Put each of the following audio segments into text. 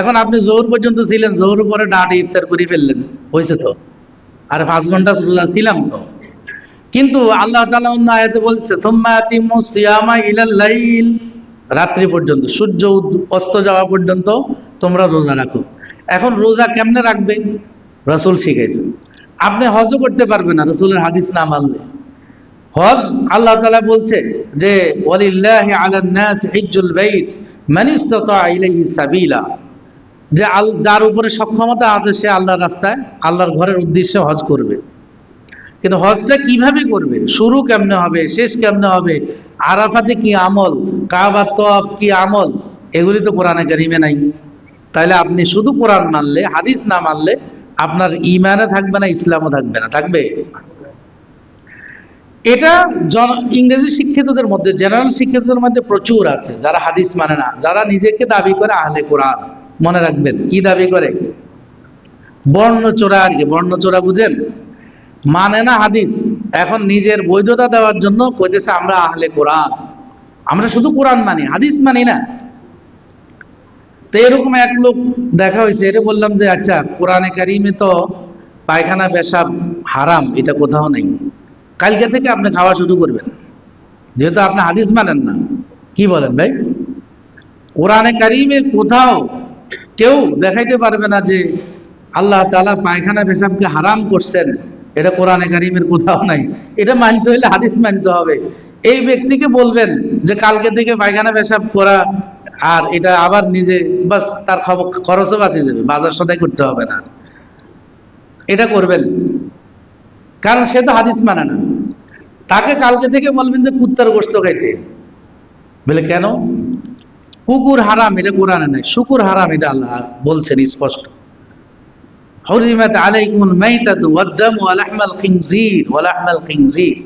এখন আপনি জোহর পর্যন্ত ছিলেন, জোহর পরে ডাটে ইফতার করে ফেললেন, হয়েছে তো? আর পাঁচ ঘণ্টা ছিলাম তো। কিন্তু আল্লাহ তাআলা অন্য আয়াতে বলছে রাত্রি পর্যন্ত, সূর্য অস্ত যাওয়া পর্যন্ত তোমরা রোজা রাখো। এখন রোজা কেমনে রাখবে? রসুল শিখাইছেন। আপনি হজও করতে পারবেন না, রসুলের হাদিস না মানলে। হজ আল্লাহ তালা বলছে যে, ওয়ালিল্লাহি আলান নাস হিজ্জুল বাইত, মান ইসতাতা সাবিলা। যে আল- যার উপরে সক্ষমতা আছে সে আল্লাহর রাস্তায়, আল্লাহর ঘরের উদ্দেশ্যে হজ করবে। কিন্তু হজটা কীভাবে করবে? শুরু কেমনে হবে? শেষ কেমনে হবে? আরাফাতে কি আমল? কাবা তফ কি আমল? এগুলি তো কোরআনে কারিমে নাই। তাহলে আপনি শুধু কোরআন মানলে, হাদিস না মানলে, আপনার ইমানে থাকবে না, ইসলামও থাকবে না। থাকবে? এটা জন, ইংরেজি শিক্ষিতদের মধ্যে জেনারেল শিক্ষিতদের মধ্যে প্রচুর আছে, যারা হাদিস মানে না, যারা নিজেকে দাবি করে আহলে কোরআন। মনে রাখবেন, কি দাবি করে? বর্ণচোরা আর কি, বর্ণচোরা বুঝেন? মানে না হাদিস? এখন নিজের বৈধতা দেওয়ার জন্য কইতেছে আমরা আহলে কোরআন। আমরা শুধু কোরআন মানি, হাদিস মানি না। তো এরকম এক লোক দেখা হয়েছে এটা বললাম যে আচ্ছা কোরআনে কারিমে তো পায়খানা পেশাব হারাম, এটা কোথাও নেই। কালকে থেকে আপনি খাওয়া শুরু করবেন। যেহেতু আপনি হাদিস মানেন না। কি বলেন ভাই? কোরআনে কারিমে কোথাও কেউ দেখাইতে পারবে না যে আল্লাহ তাআলা পায়খানা পেশাবকে হারাম করছেন। এটা কোরআনে কারিমের কোথাও নাই। এটা মানতে হলে হাদিস মানতে হবে। এই ব্যক্তিকে বলবেন যে কালকে থেকে পায়খানা পেশাব করা, আর এটা আবার নিজে, বাস তার খবর, খরচও বাঁচে যাবে বাজার সদাই করতে হবে না। এটা করবেন। কারণ সে তো হাদিস মানে না। তাকে কালকে থেকে বলবেন যে কুত্তার গোস্ত খাইতে। বলে কেন? কুকুর হারাম, এটা কোরআনে নাই। শুকুর হারাম, এটা আল্লাহ বলছেন স্পষ্ট। হরিমাত আলাইকুমুল মাইতাতু ওয়াদ-দামু ওয়া লাহমাল খিনজির, ওয়া লাহমাল খিনজির।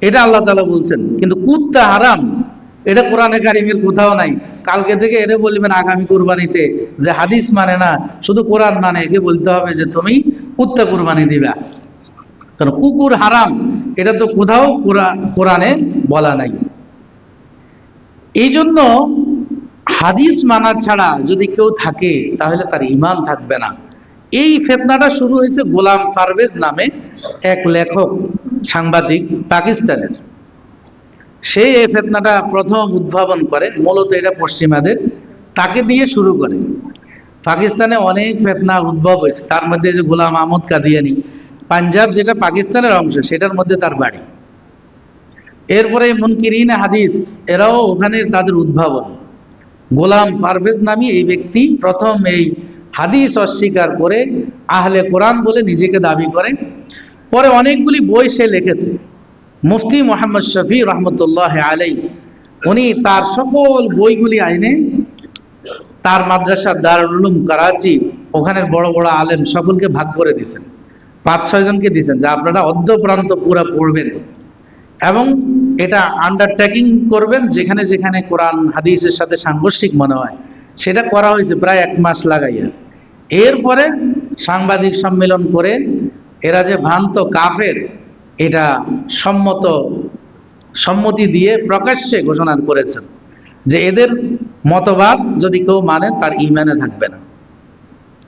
এটা আল্লাহ তাআলা বলছেন। কিন্তু কুত্তা হারাম, এটা কোরআনে কারিমের কোথাও নাই। কালকে থেকে এটা বলবেন আগামী কুরবানিতে যে হাদিস মানে না, শুধু কোরআন মানে একে বলতে হবে যে তুমি কুত্তা কুরবানি দিবা। কারণ কুকুর হারাম, এটা তো কোথাও কোরআ- কোরআনে বলা নাই। এই জন্য হাদিস মানা ছাড়া যদি কেউ থাকে, তাহলে তার ইমান থাকবে না। এই ফেতনাটা শুরু হয়েছে গোলাম পারভেজ নামে এক লেখক, সাংবাদিক, পাকিস্তানের। সে এই ফেতনাটা প্রথম উদ্ভাবন করে, মূলত এটা পশ্চিমাদের, তাকে দিয়ে শুরু করে। পাকিস্তানে অনেক ফেতনা উদ্ভব হয়েছে। তার মধ্যে যে গোলাম আহমদ কাদিয়ানি, পাঞ্জাব যেটা পাকিস্তানের অংশ, সেটার মধ্যে তার বাড়ি। এরপরে মুনকিরিন হাদিস, এরাও ওখানে তাদের উদ্ভাবন। গোলাম পারভেজ নামী এই ব্যক্তি প্রথম এই হাদিস অস্বীকার করে আহলে কোরআন বলে নিজেকে দাবি করে। পরে অনেকগুলি বই সে লিখেছে। মুফতি মোহাম্মদ শফি রহমতুল্লাহ আলাই উনি তার সকল বইগুলি আইনে তার মাদ্রাসা দারুল উলুম করাচি, ওখানের বড় বড় আলেম সকলকে ভাগ করে দিয়েছেন। পাঁচ ছয় জনকে দিয়েছেন, যা আপনারা অদ্যপ্রান্ত পুরা পড়বেন। এবং এটা আন্ডারটেকিং করবেন যেখানে যেখানে কোরআন, হাদিসের সাথে সাংঘর্ষিক মনে হয়। সেটা করা হয়েছে প্রায় এক মাস লাগাইয়া। এরপরে সাংবাদিক সম্মেলন করে এরা যে ভ্রান্ত কাফের, এটা সম্মত, সম্মতি দিয়ে প্রকাশ্যে ঘোষণা করেছেন যে এদের মতবাদ যদি কেউ মানে তার ইমানে থাকবে না।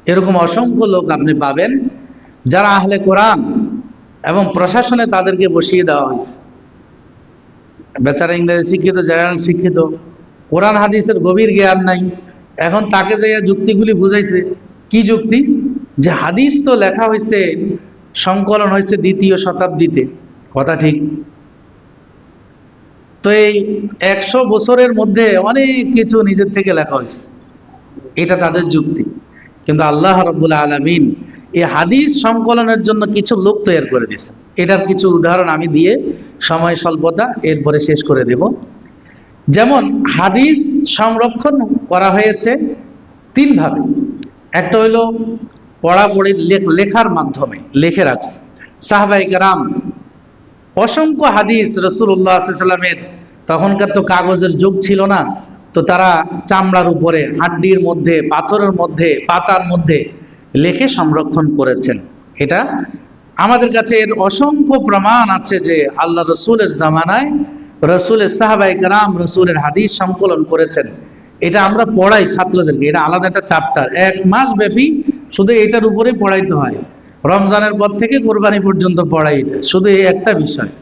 এরকম অসংখ্য লোক আপনি পাবেন যারা আহলে কোরআন এবং প্রশাসনে তাদেরকে বসিয়ে দেওয়া হয়েছে। বেচারা ইংরেজি শিক্ষিত, জেনারেল শিক্ষিত। কোরআন, হাদিসের গভীর জ্ঞান নাই। এখন তাকে যে যুক্তিগুলি বুঝাইছে, কি যুক্তি? যে হাদিস তো লেখা হয়েছে সংকলন হয়েছে দ্বিতীয় শতাব্দীতে। কথা ঠিক? তো এই একশো বছরের মধ্যে অনেক কিছু নিজের থেকে লেখা হয়েছে এটা তাদের যুক্তি। কিন্তু আল্লাহ রব্বুল আলমিন এই হাদিস সংকলনের জন্য কিছু লোক তৈরি করে দিয়েছে। এটার কিছু উদাহরণ আমি দিয়ে সময় স্বল্পতা এরপরে শেষ করে দেব। যেমন হাদিস সংরক্ষণ করা হয়েছে তিনভাবে একটা হইল পড়াপড়ির লেখ- লেখার মাধ্যমে, লিখে রাখছে। সাহবাই রাম অসংখ্য হাদিস রসুল্লাহ সাল্লামের তখনকার তো কাগজের যুগ ছিল না, তো তারা চামড়ার উপরে, হাড্ডির মধ্যে, পাথরের মধ্যে, পাতার মধ্যে লেখে সংরক্ষণ করেছেন। এটা আমাদের কাছে এর অসংখ্য প্রমাণ আছে যে আল্লাহ রসুলের জামানায় রসুলের সাহাবাই রাম রসুলের হাদিস সংকলন করেছেন। এটা আমরা পড়াই ছাত্রদেরকে, এটা আলাদা একটা চাপ্টার এক মাস ব্যাপী শুধু এটার উপরে পড়াইতে হয়। রমজানের পর থেকে কোরবানি পর্যন্ত পড়াই এটা, শুধু এই একটা বিষয়।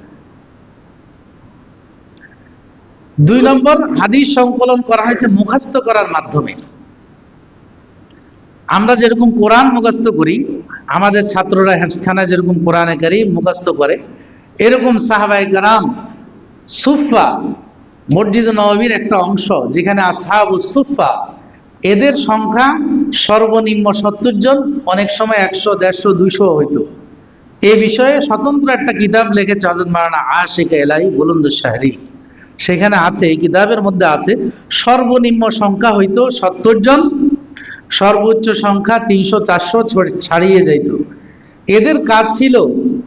দুই নম্বর, হাদিস সংকলন করা হয়েছে মুখস্থ করার মাধ্যমে। আমরা যেরকম কোরআন মুখস্থ করি, আমাদের ছাত্ররা হেফসখানায় যেরকম কোরআনে কারি মুখস্থ করে, এরকম সাহাবাই কারাম সুফা মসজিদ নবীর একটা অংশ, যেখানে আসহাবু সুফা এদের সংখ্যা সর্বনিম্ন সত্তর জন, অনেক সময় একশো, দেড়শো, দুইশো হইতো। এ বিষয়ে স্বতন্ত্র একটা কিতাব লিখেছে হজরত মারানা আশেখ এলাই বুলন্দ শাহরি। সেখানে আছে, এই কিতাবের মধ্যে আছে, সর্বনিম্ন সংখ্যা হইতো সত্তর জন সর্বোচ্চ সংখ্যা তিনশো, চারশো ছাড়িয়ে যাইত। এদের কাজ ছিল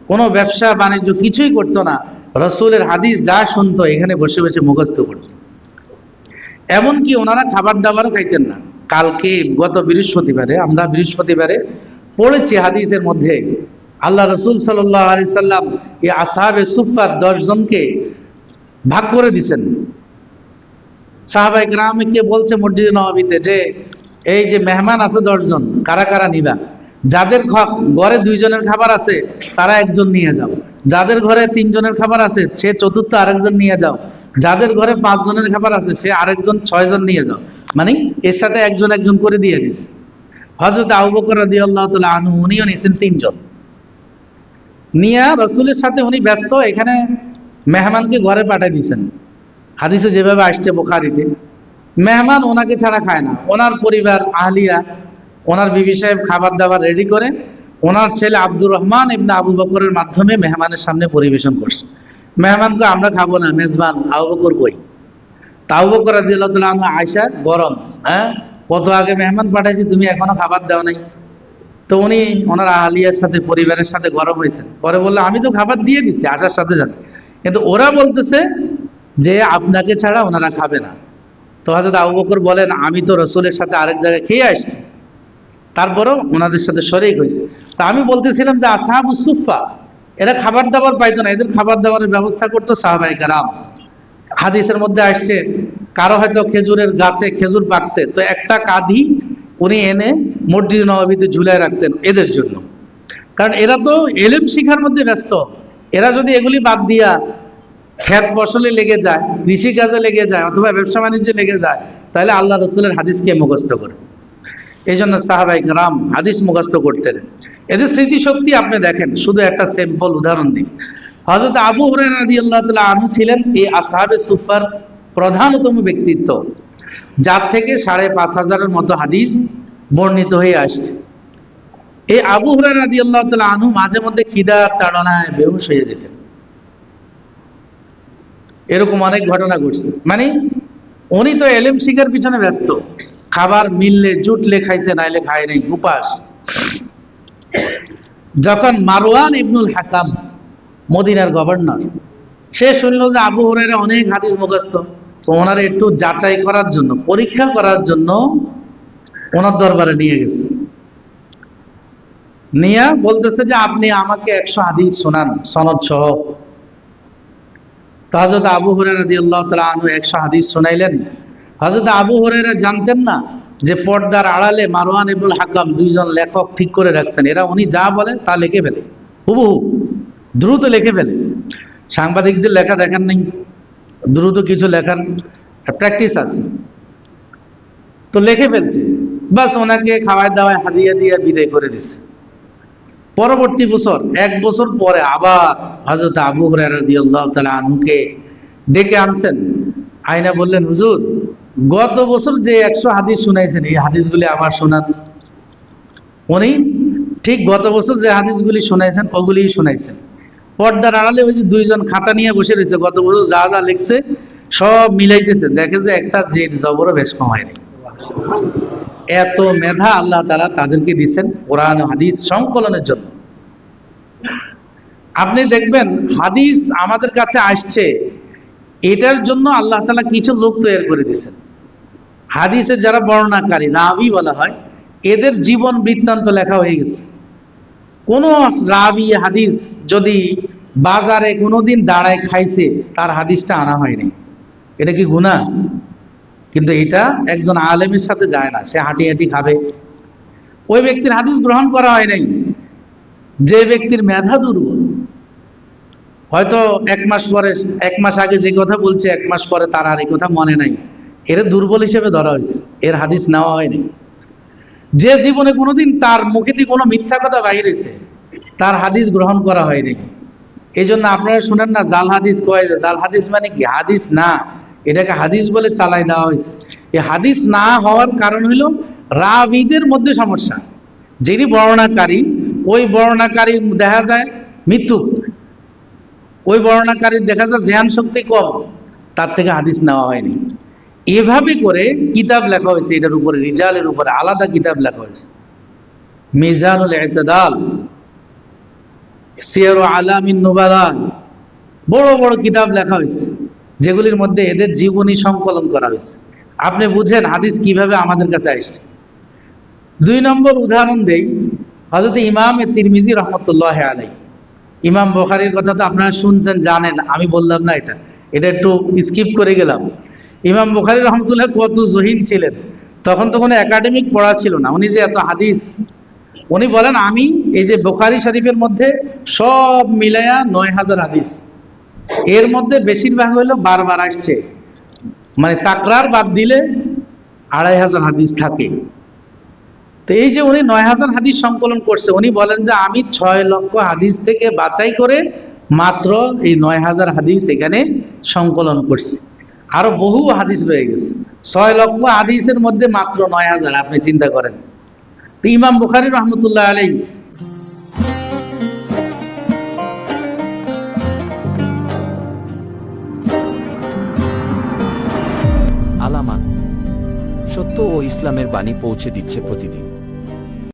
কোনো ব্যবসা বাণিজ্য কিছুই করতো না। রসুলের হাদিস যা শুনতো, এখানে বসে বসে মুখস্থ করত। এমনকি ওনারা খাবার দাবারও খাইতেন না। কালকে গত বৃহস্পতিবারে, আমরা বৃহস্পতিবারে পড়েছি হাদিসের মধ্যে, আল্লাহ রসুল সাল্লাহ আলি সাল্লাম এই আসাহাবে সুফার দশ জনকে ভাগ করে দিছেন। সাহাবাই গ্রামকে বলছে মসজিদ নবাবিতে যে এই যে মেহমান আছে দশজন, কারা কারা নিবা? যাদের ঘরে দুইজনের খাবার আছে, তারা একজন নিয়ে যাও। যাদের ঘরে তিনজনের খাবার আছে, সে চতুর্থ আরেকজন নিয়ে যাও। যাদের ঘরে পাঁচ জনের খাবার আছে, সে আরেকজন, ছয়জন নিয়ে যাও। মানে এর সাথে একজন একজন করে দিয়ে দিস। হজরত আবু বকর রাদিয়াল্লাহু তাআলা আনহু, উনিও নিয়েছেন তিনজন। নিয়া রসুলের সাথে উনি ব্যস্ত, এখানে মেহমানকে ঘরে পাঠিয়ে দিয়েছেন হাদিসে যেভাবে আসছে বোখারিতে। মেহমান ওনাকে ছাড়া খায় না। ওনার পরিবার আহলিয়া, ওনার বিবি সাহেব খাবার দাবার রেডি করে, ওনার ছেলে আব্দুর রহমান ইবনে আবু বকরের মাধ্যমে মেহমানের সামনে পরিবেশন করছে। মেহমানকে আমরা খাব না, মেজবান, আবু বকর কই? তা আবু বকর আনহু আয়েশা, গরম হ্যাঁ? কত আগে মেহমান পাঠাইছি, তুমি এখনও খাবার দাও নাই। তো উনি ওনার আহলিয়ার সাথে, পরিবারের সাথে গরম হয়েছেন। পরে বলল, আমি তো খাবার দিয়ে দিচ্ছি আসার সাথে সাথে। কিন্তু ওরা বলতেছে যে, আপনাকে ছাড়া ওনারা খাবে না। তো হাজরত আবু বকর বলেন, আমি তো রসুলের সাথে আরেক জায়গায় খেয়ে আসছি। তারপরেও ওনাদের সাথে শরিক হয়েছে। তা আমি বলতেছিলাম যে, আসাহাব সুফা এরা খাবার দাবার পাইতো না, এদের খাবার দাবারের ব্যবস্থা করতো সাহাবাই কারাম। হাদিসের মধ্যে আসছে, কারও হয়তো খেজুরের গাছে খেজুর পাকছে। তো একটা কাঁধি উনি এনে মসজিদ নবাবিতে ঝুলায় রাখতেন এদের জন্য। কারণ এরা তো এলেম শিখার মধ্যে ব্যস্ত। এরা যদি এগুলি বাদ দিয়া খ্যাত ফসলে লেগে যায়, কৃষি কাজে লেগে যায়, অথবা ব্যবসা বাণিজ্যে লেগে যায়, তাহলে আল্লাহ রসুলের হাদিসকে মুখস্থ করে এই জন্য সাহাবাই গ্রাম হাদিস মুখস্থ করতেন। এদের স্মৃতিশক্তি আপনি দেখেন, শুধু একটা সিম্পল উদাহরণ দিই। হজরত আবু হরেন আল্লাহ তালা আনু ছিলেন এই আসাহাবে সুফার প্রধানতম ব্যক্তিত্ব। যার থেকে সাড়ে পাঁচ হাজারের মতো হাদিস বর্ণিত হয়ে আসছে। এই আবু হরেন আল্লাহ তালা আনু মাঝে মধ্যে খিদার তাড়নায় বেহুশ হয়ে যেতেন। এরকম অনেক ঘটনা ঘটছে। মানে উনি তো এলেম শিখার পিছনে ব্যস্ত। খাবার মিললে, জুটলে, খাইছে, নাইলে খায় নাই, উপাস। যখন মারওয়ান ইবনুল হাকাম মদিনার গভর্নর, সে শুনলো যে আবু হরাইরা অনেক হাদিস মুখস্থ। তো ওনার একটু যাচাই করার জন্য, পরীক্ষা করার জন্য ওনার দরবারে নিয়ে গেছে। নিয়ে বলতেছে যে, আপনি আমাকে একশো হাদিস শোনান সনদ সহ তো হজরত আবু হরেরা দিয়ে আল্লাহ তালা আনু একশো হাদিস শোনাইলেন। হজরত আবু হরেরা জানতেন না যে পর্দার আড়ালে মারওয়ান ইবুল হাকাম দুইজন লেখক ঠিক করে রাখছেন। এরা উনি যা বলেন তা লিখে ফেলে। হুবহু। দ্রুত লিখে ফেলে। সাংবাদিকদের লেখা দেখার নেই। দ্রুত কিছু লেখার প্র্যাকটিস আছে। তো লিখে ফেলছে। বাস ওনাকে খাওয়ায় দাওয়ায় হাদিয়া দিয়ে বিদায় করে দিছে। পরবর্তী বছর, এক বছর পরে আবার হজরত আবু আনহুকে ডেকে আনছেন। আয়না বললেন, হুজুর, গত বছর যে একশো হাদিস শুনাইছেন, এই হাদিসগুলি আবার শোনান। উনি, ঠিক গত বছর যে হাদিসগুলি শুনাইছেন ওগুলি শুনাইছেন। পর্দার আড়ালে ওই যে দুইজন খাতা নিয়ে বসে রয়েছে, গত বছর যা যা লিখছে, সব মিলাইতেছে। দেখে যে একটা জেড জবরও বেশ কম হয়নি। এত মেধা আল্লাহ তারা তাদেরকে দিচ্ছেন কোরআন হাদিস সংকলনের জন্য। আপনি দেখবেন হাদিস আমাদের কাছে আসছে, এটার জন্য আল্লাহ তালা কিছু লোক তৈরি করে দিয়েছেন। হাদিসের যারা বর্ণনাকারী, রাবি বলা হয়, এদের জীবন বৃত্তান্ত লেখা হয়ে গেছে। কোন রাবি হাদিস যদি বাজারে কোনোদিন দাঁড়ায় খাইছে, তার হাদিসটা আনা হয়নি। এটা কি গুণা কিন্তু এটা একজন আলেমের সাথে যায় না, সে হাঁটি হাঁটি খাবে। ওই ব্যক্তির হাদিস গ্রহণ করা হয় নাই। যে ব্যক্তির মেধা দুর্বল। হয়তো এক মাস পরে, এক মাস আগে যে কথা বলছে, এক মাস পরে তার আর এই কথা মনে নাই। এর দুর্বল হিসেবে ধরা হয়েছে। এর হাদিস নেওয়া হয়নি। যে জীবনে কোনোদিন তার মুখেতে কোনো মিথ্যা কথা বাইরেছে তার হাদিস গ্রহণ করা হয়নি। এই জন্য আপনারা শুনেন না, জাল হাদিস কয় জাল হাদিস মানে কি? হাদিস না। এটাকে হাদিস বলে চালাই দেওয়া হয়েছে। এই হাদিস না হওয়ার কারণ হইল রাবিদের মধ্যে সমস্যা। যিনি বর্ণনাকারী, ওই বর্ণনাকারী দেখা যায় মৃত্যু। ওই বর্ণনাকারীর দেখা যায় জ্ঞান শক্তি কম। তার থেকে হাদিস নেওয়া হয়নি। এভাবে করে কিতাব লেখা হয়েছে, এটার উপরে, রিজালের উপরে, আলাদা কিতাব লেখা হয়েছে। মিজানুল এতদাল সিয়ার আলামিন বড় বড় কিতাব লেখা হয়েছে। যেগুলির মধ্যে এদের জীবনী সংকলন করা হয়েছে। আপনি বুঝেন হাদিস কীভাবে আমাদের কাছে আসছে। দুই নম্বর উদাহরণ দেই হজরত ইমাম তিরমিজি রহমতুল্লাহ আলাই ইমাম বখারির কথা তো আপনারা শুনছেন, জানেন, আমি বললাম না এটা। এটা একটু স্কিপ করে গেলাম। ইমাম বুখারি রহমতুল্লাহ কত জহিন ছিলেন। তখন তো কোনো একাডেমিক পড়া ছিল না। উনি যে এত হাদিস, উনি বলেন, আমি এই যে বুখারি শরীফের মধ্যে সব মিলায়া নয় হাজার হাদিস। এর মধ্যে বেশিরভাগ হইল বারবার আসছে। মানে তাকরার বাদ দিলে আড়াই হাজার হাদিস থাকে। তো এই যে উনি নয় হাজার হাদিস সংকলন করছে, উনি বলেন যে আমি ছয় লক্ষ হাদিস থেকে বাছাই করে মাত্র এই নয় হাজার হাদিস এখানে সংকলন করছি। আরও বহু হাদিস রয়ে গেছে। ছয় লক্ষ হাদিসের মধ্যে মাত্র নয় হাজার, আপনি চিন্তা করেন। ইমাম বুখারি রহমতুল্লাহ আলাই আলামান সত্য ও ইসলামের বাণী পৌঁছে দিচ্ছে প্রতিদিন।